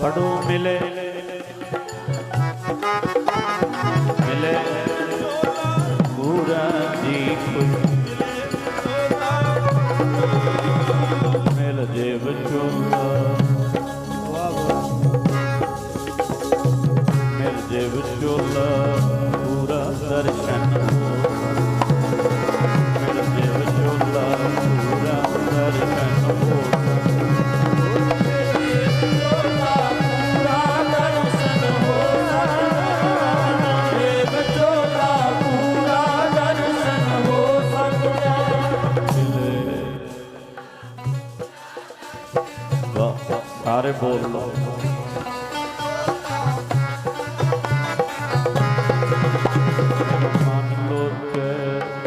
ਪੜੋ ਮਿਲੇ ਮਿਲੇ। ਸਾਰੇ ਬੋਲ ਲਓ। ਮਨ ਲੋਕ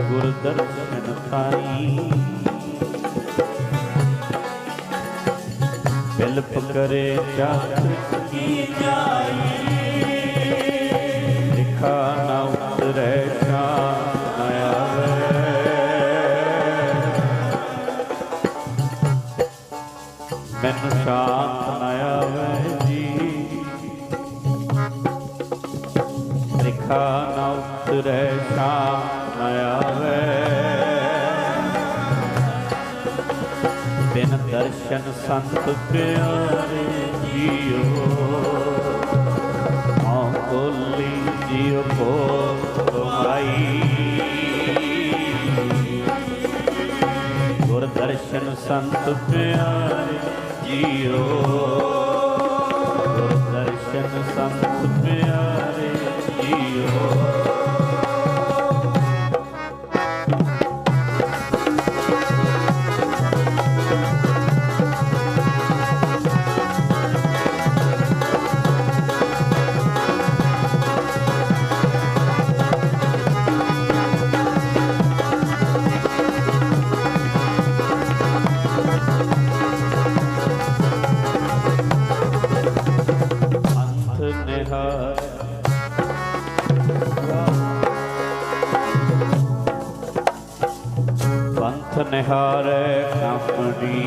ਗੁਰ ਦਰਸ਼ਨ ਬਿਲਪ ਕਰੇ ਚਾਤਰ ਕੀ ਜਾਈ। ਲਿਖਾ ਸੰਤ ਪਿਆਰੇ ਜੀਓ। ਆਹ ਕੋਲੀ ਜੀਓ ਕੋ ਤੁਮਾਈ ਗੁਰ ਦਰਸ਼ਨ ਸੰਤ ਪਿਆਰੇ ਜੀਓ। ਗੁਰ ਦਰਸ਼ਨ ਸੰਤ ਪਿਆਰੇ ਜੀਓ। हर कंपनी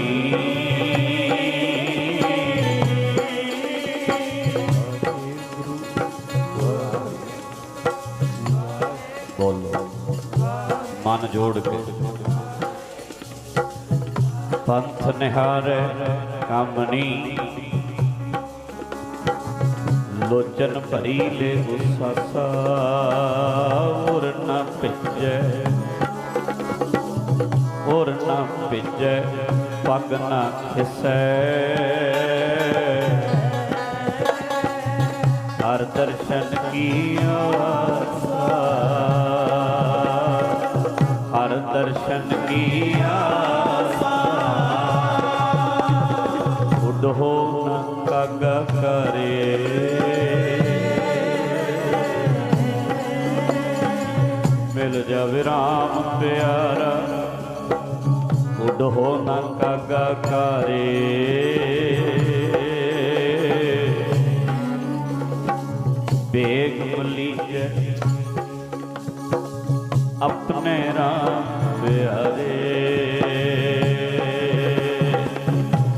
मन जोड़ के। पंथ निहार कमनी। लोचन भरी ले गुस्सा सा। न पिजय ਭਿਜੈ ਪੱਗ ਨਾ ਖਿਸੈ ਹਰ ਦਰਸ਼ਨ ਕੀ ਆਸਾ ਹਰ ਦਰਸ਼ਨ ਕੀ ਆਸਾ ਉੱਡ ਹੋ ਨ ਕਰੇ ਬੇਗ ਮਲੀਜ ਆਪਣੇ ਰਾਮ ਪਿਆਰੇ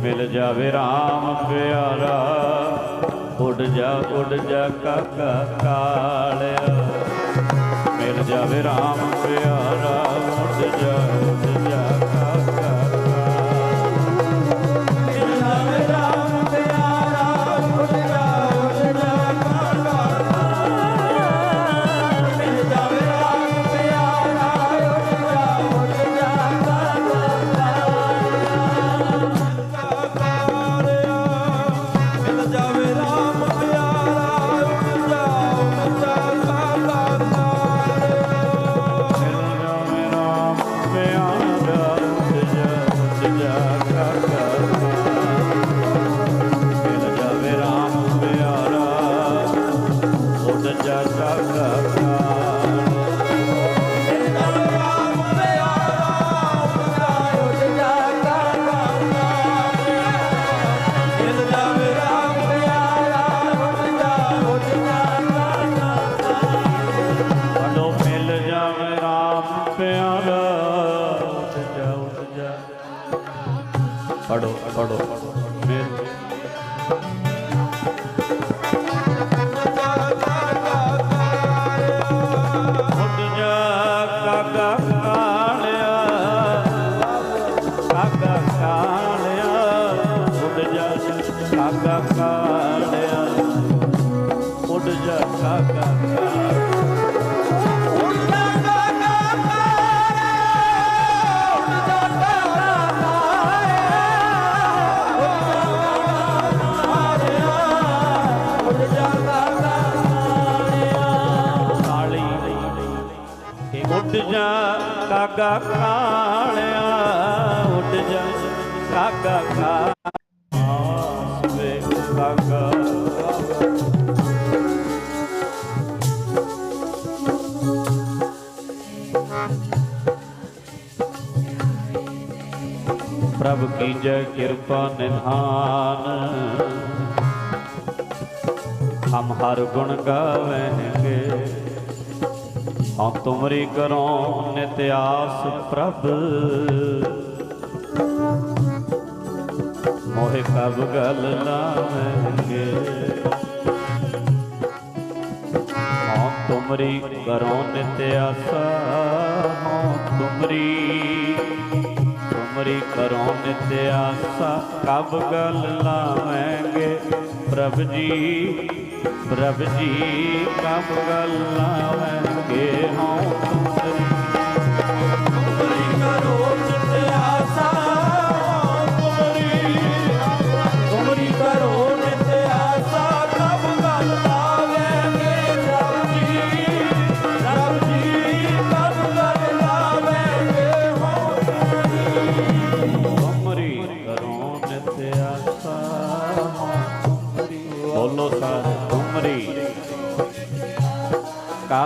ਮਿਲ ਜਾਵੇ RAM ਪਿਆਰਾ, ਉੱਡ ਜਾ ਉੱਡ ਜਾ ਕਾਕਾ ਕਾਲਿਆ। ਮਿਲ ਜਾਵੇ RAM ਪਿਆਰਾ, ਉੱਡ ਜਾ ਉੱਡ ਜਾ ਪਿਆਰਾ ਸਜਾ ਸਜਾ ਕਾਕਾ ਜਾ ਕਾਗਾ ਕਾਲਿਆ ਉੱਡ ਜਾ ਕਾਗਾ ਕਾ ਪ੍ਰਭ ਕੀ ਜੈ ਕਿਰਪਾ ਨਿਧਾਨ। ਹਮ ਹਰ ਗੁਣ ਗਾਵੇਂਗੇ ਸੋ ਤੁਮਰੀ ਕਰੋ ਨਿਤ ਪ੍ਰਭ। ਮੋਹਿ ਕਬ ਗਲ ਨਾ ਮਹਿਗੇ ਸੋ ਤੁਮਰੀ ਕਰੋ ਨਿਤਿਆਸ ਆਸਾ ਤੁਮਰੀ ਤੁਮਰੀ ਕਰੋ ਨਿਤਿਆਸ ਆਸਾ। ਕਬ ਗਲ ਲਾਵਾਂਗੇ ਪ੍ਰਭ ਜੀ ਪ੍ਰਭ ਜੀ ਕਬ ਗਲ ਲਾਵਾਂ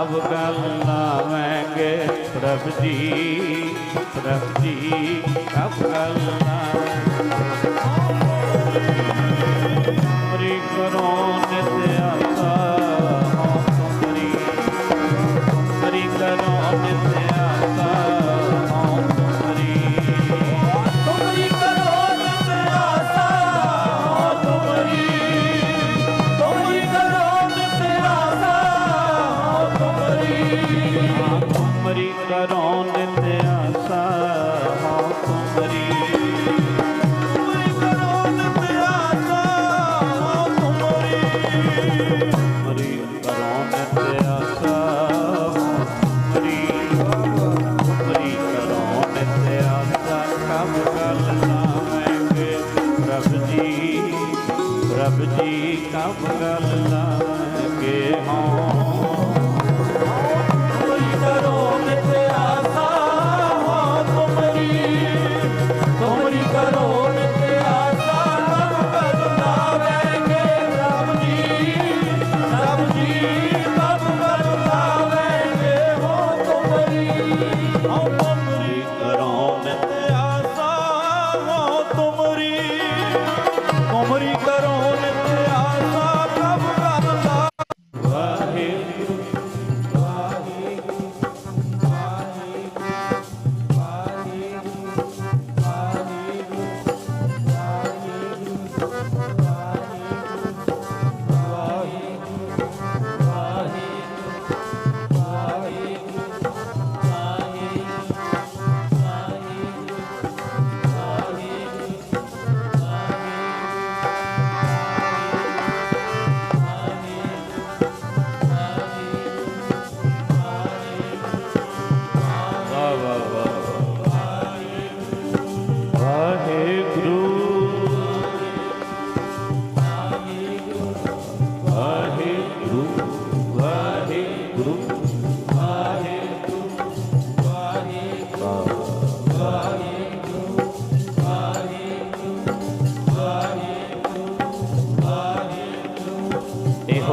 ਸਭ ਗੱਲ ਲਾਵਾਂਗੇ ਪ੍ਰਭ ਜੀ ਪ੍ਰਭ ਜੀ ਸਭ ਗੱਲ ਲਾਵਾਂਗੇ ਕਰੋ ਨਿਤ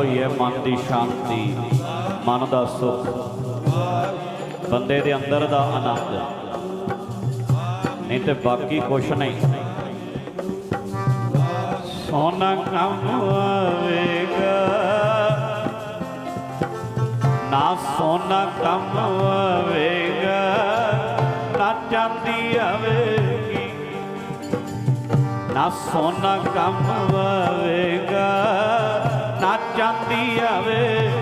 ਹੋਈ ਹੈ, ਮਨ ਦੀ ਸ਼ਾਂਤੀ, ਮਨ ਦਾ ਸੁਖ। ਬੰਦੇ ਦੇ ਅੰਦਰ ਦਾ ਆਨੰਦ। ਨਹੀਂ ਤੇ ਬਾਕੀ ਕੁਛ ਨਹੀਂ। ਸੋਨਾ ਕੰਮ ਆਵੇਗਾ ਨਾ ਸੋਨਾ ਕੰਮ ਆਵੇਗਾ ਨਾ ਚਾਂਦੀ ਆਵੇਗੀ। ਨਾ ਸੋਨਾ ਕੰਮ ਆਵੇਗਾ ਨਾ ਚਾਂਦੀ ਆਵੇਗੀ